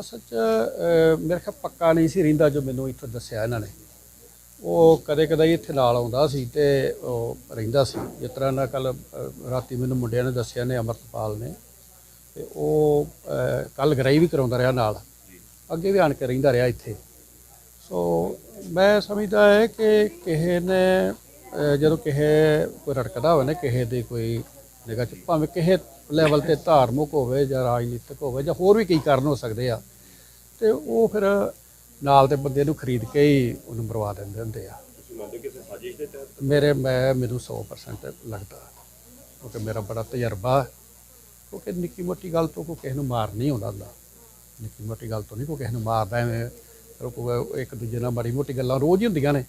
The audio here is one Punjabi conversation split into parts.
ਅਸਲ 'ਚ ਮੇਰੇ ਖਿਆਲ ਪੱਕਾ ਨਹੀਂ ਸੀ ਰਹਿੰਦਾ ਜੋ ਮੈਨੂੰ ਇੱਥੋਂ ਦੱਸਿਆ ਇਹਨਾਂ ਨੇ। ਉਹ ਕਦੇ ਕਦੇ ਇੱਥੇ ਨਾਲ ਆਉਂਦਾ ਸੀ ਤੇ ਉਹ ਰਹਿੰਦਾ ਸੀ। ਜਿਸ ਤਰ੍ਹਾਂ ਨਾ ਕੱਲ ਰਾਤੀ ਮੈਨੂੰ ਮੁੰਡਿਆਂ ਨੇ ਦੱਸਿਆ ਨੇ, ਅਮਰਤਪਾਲ ਨੇ। ਤੇ ਉਹ ਕੱਲ ਗਰਾਈ ਵੀ ਕਰਾਉਂਦਾ ਰਿਹਾ ਨਾਲ। ਅੱਗੇ ਵੀ ਆਣ ਕੇ ਰਹਿੰਦਾ ਰਿਹਾ ਇੱਥੇ। ਸੋ ਮੈਂ ਸਮਝਦਾ ਹੈ ਕਿ ਕਿਸੇ ਨੇ ਜਦੋਂ ਕਿਸੇ ਕੋਈ ਰੜਕਦਾ ਹੋਵੇ ਨਾ, ਕਿਸੇ ਦੀ ਕੋਈ ਨਿਗਾਹ ਚ, ਭਾਵੇਂ ਕਿਸੇ ਲੈਵਲ ਤੇ ਧਾਰਮਿਕ ਹੋਵੇ ਜਾਂ ਰਾਜਨੀਤਿਕ ਹੋਵੇ ਜਾਂ ਹੋਰ ਵੀ ਕਈ ਕਾਰਨ ਹੋ ਸਕਦੇ ਆ ਤੇ ਉਹ ਫਿਰ ਨਾਲ ਦੇ ਬੰਦੇ ਨੂੰ ਖਰੀਦ ਕੇ ਹੀ ਉਹਨੂੰ ਮਰਵਾ ਦਿੰਦੇ ਹੁੰਦੇ ਆ। ਮੇਰੇ ਮੈਂ ਮੈਨੂੰ 100% ਲੱਗਦਾ। ਕਿਉਂਕਿ ਮੇਰਾ ਬੜਾ ਤਜਰਬਾ। ਕਿਉਂਕਿ ਨਿੱਕੀ ਮੋਟੀ ਗੱਲ ਤੋਂ ਕੋਈ ਕਿਸੇ ਨੂੰ ਮਾਰ ਨਹੀਂ ਆਉਂਦਾ ਹੁੰਦਾ। ਨਿੱਕੀ ਮੋਟੀ ਗੱਲ ਤੋਂ ਨਹੀਂ ਕੋਈ ਕਿਸੇ ਨੂੰ ਮਾਰਦਾ ਐਵੇਂ। ਕੋਈ ਇੱਕ ਦੂਜੇ ਨਾਲ ਮਾੜੀ ਮੋਟੀ ਗੱਲਾਂ ਰੋਜ਼ ਹੀ ਹੁੰਦੀਆਂ ਨੇ।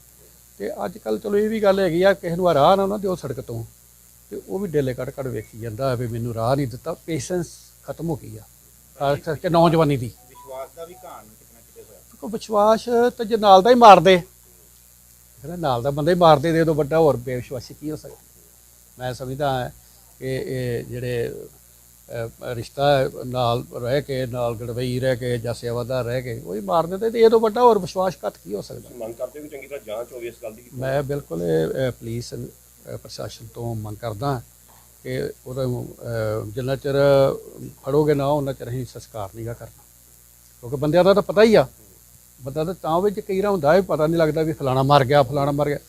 ਤੇ ਅੱਜ ਕੱਲ ਚਲੋ ਇਹ ਵੀ ਗੱਲ ਹੈਗੀ ਆ ਕਿਸੇ ਨੂੰ ਰਾਹ ਨਾ ਨਾ ਦਿਓ ਸੜਕ ਤੋਂ। ਤੇ ਉਹ ਵੀ ਡੇਲੇ ਕੱਢ ਕੱਢ ਵੇਖੀ ਜਾਂਦਾ ਵੀ ਮੈਨੂੰ ਰਾਹ ਨਹੀਂ ਦਿੱਤਾ। ਪੇਸ਼ੈਂਸ ਖਤਮ ਹੋ ਗਈ ਆ। ਖਾਸ ਕਰਕੇ ਨੌਜਵਾਨੀ ਦਾ। ਵੀ ਘਾਣ ਕਿਤਨਾ ਕਿਤੇ ਹੋਇਆ। ਕੋ ਵਿਸ਼ਵਾਸ ਤੇ ਜੇ ਨਾਲ ਦਾ ਹੀ ਮਾਰਦੇ ਕਹਿੰਦਾ ਨਾਲ ਦਾ ਬੰਦਾ ਹੀ ਮਾਰਦੇ ਦੇ ਉਦੋਂ ਵੱਡਾ ਹੋਰ ਬੇਵਿਸ਼ਵਾਸੀ ਕੀ ਹੋ ਸਕਦਾ? ਮੈਂ ਸਮਝਦਾ ਹਾਂ ਕਿ ਇਹ ਜਿਹੜੇ ਅਹ, ਰਿਸ਼ਤਾ ਹੈ, ਨਾਲ ਰਹਿ ਕੇ ਨਾਲ ਗੜਵਈ ਰਹਿ ਕੇ ਜਾਂ ਸੇਵਾਦਾਰ ਰਹਿ ਕੇ ਉਹ ਹੀ ਮਾਰ ਦਿੰਦੇ ਤੇ ਇਹ ਤੋਂ ਵੱਡਾ ਹੋਰ ਵਿਸ਼ਵਾਸਘਾਤ ਕੀ ਹੋ ਸਕਦਾ? ਮੰਗ ਕਰਦੇ ਹੋ ਕਿ ਚੰਗੀ ਤਰ੍ਹਾਂ ਜਾਂਚ ਹੋਵੇ ਇਸ ਗੱਲ ਦੀ? ਮੈਂ ਬਿਲਕੁਲ ਇਹ ਅਹ, ਪੁਲਿਸ ਅਹ, ਪ੍ਰਸ਼ਾਸਨ ਤੋਂ ਮੰਗ ਕਰਦਾ ਕਿ ਉਹਦਾ ਅਹ, ਜਿੰਨਾ ਚਿਰ ਫੜੋਗੇ ਨਾ ਉਹਨਾਂ ਚਿਰ ਅਸੀਂ ਸੰਸਕਾਰ ਨਹੀਂਗਾ ਕਰਨਾ। ਕਿਉਂਕਿ ਬੰਦਿਆਂ ਦਾ ਤਾਂ ਪਤਾ ਹੀ ਆ। ਬੰਦਾ ਤਾਂ ਤਾਂ ਵਿੱਚ ਕਈ ਰਾਂ ਹੁੰਦਾ ਹੈ ਪਤਾ ਨਹੀਂ ਲੱਗਦਾ ਵੀ ਫਲਾਣਾ ਮਰ ਗਿਆ ਫਲਾਣਾ ਮਰ ਗਿਆ।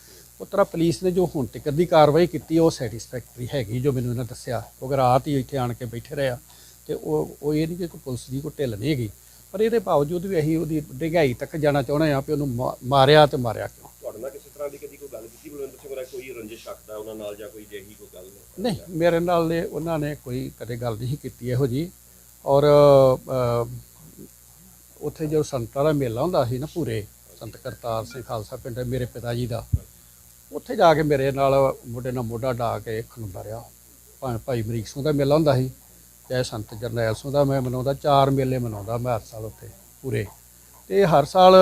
ਉਸ ਤਰ੍ਹਾਂ ਪੁਲਿਸ ਨੇ ਜੋ ਹੁਣ ਤੱਕ ਦੀ ਕਾਰਵਾਈ ਕੀਤੀ ਉਹ ਸੈਟੀਸਫੈਕਟਰੀ ਹੈਗੀ ਜੋ ਮੈਨੂੰ ਇਹਨਾਂ ਦੱਸਿਆ। ਕਿਉਂਕਿ ਰਾਤ ਹੀ ਇੱਥੇ ਆਣ ਕੇ ਬੈਠੇ ਰਹੇ ਆ। ਤੇ ਉਹ ਉਹ ਇਹ ਨਹੀਂ ਕਿ ਕੋਈ ਪੁਲਿਸ ਦੀ ਕੋਈ ਢਿੱਲ ਨਹੀਂ ਹੈਗੀ। ਪਰ ਇਹਦੇ ਬਾਵਜੂਦ ਵੀ ਅਸੀਂ ਉਹਦੀ ਡਿਗਾਈ ਤੱਕ ਜਾਣਾ ਚਾਹੁੰਦੇ ਆ ਵੀ ਉਹਨੂੰ ਮਾਰਿਆ ਤੇ ਮਾਰਿਆ ਕਿਉਂ? ਤੁਹਾਡੇ ਨਾਲ ਕਿਸੇ ਤਰ੍ਹਾਂ ਦੀ ਕਦੀ ਕੋਈ ਗੱਲ ਕੀਤੀ? ਬਲਵਿੰਦਰ ਸਿੰਘ ਹੋਰਾਂ ਕੋਈ ਰੰਜਿਸ਼ ਰੱਖਦਾ ਉਹਨਾਂ ਨਾਲ ਜਾਂ ਕੋਈ ਜਿਹੀ ਕੋਈ ਗੱਲ? ਨਹੀਂ ਮੇਰੇ ਨਾਲ ਨੇ ਉਹਨਾਂ ਨੇ ਕੋਈ ਕਦੇ ਗੱਲ ਨਹੀਂ ਕੀਤੀ ਇਹੋ ਜੀ ਔਰ ਉੱਥੇ ਜੋ ਸੰਤਾਂ ਦਾ ਮੇਲਾ ਹੁੰਦਾ ਸੀ ਨਾ ਪੂਰੇ, ਸੰਤ ਕਰਤਾਰ ਸਿੰਘ ਖਾਲਸਾ ਪਿੰਡ ਹੈ ਮੇਰੇ ਪਿਤਾ ਜੀ ਦਾ, ਉੱਥੇ ਜਾ ਕੇ ਮੇਰੇ ਨਾਲ ਮੋਢੇ ਨਾਲ ਮੋਢਾ ਢਾ ਕੇ ਖਲੋਂਦਾ ਰਿਹਾ ਭਾਵੇਂ ਭਾਈ ਮਰੀਕ ਸਿੰਘ ਦਾ ਮੇਲਾ ਹੁੰਦਾ ਸੀ, ਚਾਹੇ ਸੰਤ ਜਰਨੈਲ ਸਿੰਘ ਦਾ ਮੈਂ ਮਨਾਉਂਦਾ, ਚਾਰ ਮੇਲੇ ਮਨਾਉਂਦਾ ਮੈਂ ਹਰ ਸਾਲ ਉੱਥੇ ਪੂਰੇ। ਤੇ ਹਰ ਸਾਲ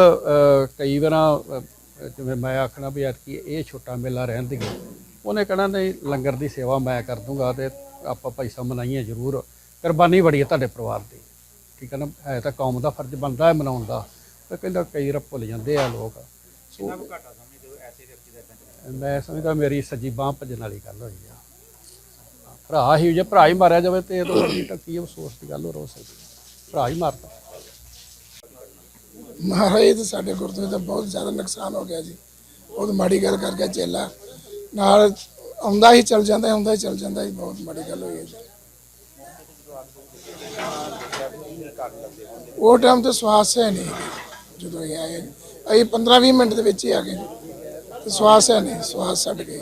ਕਈ ਵਾਰਾਂ ਜਿਵੇਂ ਮੈਂ ਆਖਣਾ ਵੀ ਕਿ ਇਹ ਛੋਟਾ ਮੇਲਾ ਰਹਿਣ ਦੀ ਉਹਨੇ ਕਹਿਣਾ, ਨਹੀਂ, ਲੰਗਰ ਦੀ ਸੇਵਾ ਮੈਂ ਕਰ ਦੂੰਗਾ ਤੇ ਆਪਾਂ ਭਾਈ ਸਾਹਿਬ ਮਨਾਈਏ ਜ਼ਰੂਰ। ਕੁਰਬਾਨੀ ਬੜੀ ਹੈ ਤੁਹਾਡੇ ਪਰਿਵਾਰ ਦੀ। ਠੀਕ ਹੈ ਨਾ ਹੈ ਤਾਂ ਕੌਮ ਦਾ ਫਰਜ਼ ਬਣਦਾ ਹੈ ਮਨਾਉਣ ਦਾ ਪਰ ਕਹਿੰਦਾ ਕਈ ਰ ਭੁੱਲ ਜਾਂਦੇ ਆ ਲੋਕ। ਸੋ ਕਿੰਨਾ ਕੁ ਘਾਟਾ ਸਮਝਦੇ ਹੋ ਐਸੇ ਵਿਅਕਤੀ ਦਾ ਇਦਾਂ ਚੱਲਣਾ ਮੈਂ ਸਮਝਦਾ ਮੇਰੀ ਸੱਜੀ ਬਾਹ ਭੱਜਣ ਵਾਲੀ ਗੱਲ ਹੋਈ ਆ। ਭਰਾ ਹੀ ਜੇ ਭਰਾ ਹੀ ਮਾਰਿਆ ਜਾਵੇ ਤੇ ਇਹ ਤੋਂ ਵੱਡੀ ਤਾਂ ਕੀ ਅਫਸੋਸ ਦੀ ਗੱਲ ਹੋ ਸਕਦੀ ਹੈ। ਭਰਾ ਹੀ ਮਾਰਤਾ। ਮਹਾਰਾਜ ਤਾਂ ਸਾਡੇ ਗੁਰਦੁਆਰੇ ਦਾ ਬਹੁਤ ਜ਼ਿਆਦਾ ਨੁਕਸਾਨ ਹੋ ਗਿਆ ਜੀ। ਬਹੁਤ ਮਾੜੀ ਗੱਲ ਕਰ ਗਿਆ ਚੇਲਾ। ਨਾਲ ਆਉਂਦਾ ਹੀ ਚਲ ਜਾਂਦਾ ਆਉਂਦਾ ਹੀ ਚਲ ਜਾਂਦਾ ਜੀ। ਬਹੁਤ ਮਾੜੀ ਗੱਲ ਹੋਈ ਹੈ ਜੀ। ਉਹ ਟਾਈਮ ਤੇ ਸਵਾਸ ਹੈ ਨਹੀਂ ਜਦੋਂ ਇਹ ਆਏ। ਅਸੀਂ 15 20 ਮਿੰਟ ਦੇ ਵਿੱਚ ਹੀ ਆ ਗਏ। ਤੇ ਸਵਾਸ ਹੈ ਨਹੀਂ ਸਵਾਸ ਛੱਡ ਗਏ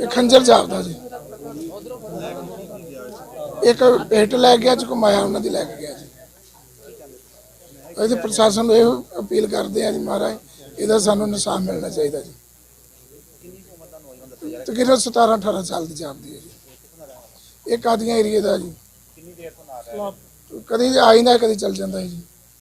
ਇਹ ਖੰਜਰ ਜਾਪਦਾ ਜੀ। ਇੱਕ ਪੇਟ ਲੈ ਗਿਆ ਚ ਘੁਮਾਇਆ ਉਹਨਾਂ ਦੀ ਲੈ ਕੇ ਗਿਆ ਜੀ। ਅਸੀਂ ਪ੍ਰਸ਼ਾਸਨ ਨੂੰ ਇਹ ਅਪੀਲ ਕਰਦੇ ਆ ਜੀ ਮਹਾਰਾਜ ਇਹਦਾ ਸਾਨੂੰ ਇਨਸਾਫ ਮਿਲਣਾ ਚਾਹੀਦਾ ਜੀ। ਤਕਰੀਬਨ 17 18 ਸਾਲ ਦੀ ਜਾਪਦੀ ਹੈ ਜੀ। ਇਹ ਕਾਦੀਆਂ ਏਰੀਏ ਦਾ ਜੀ। ਕਿੰਨੀ ਦੇਰ ਤੋਂ ਨਾ ਰਿਹਾ ਕਦੀ ਆ ਜਾਂਦਾ ਕਦੀ ਚੱਲ ਜਾਂਦਾ ਹੈ ਜੀ।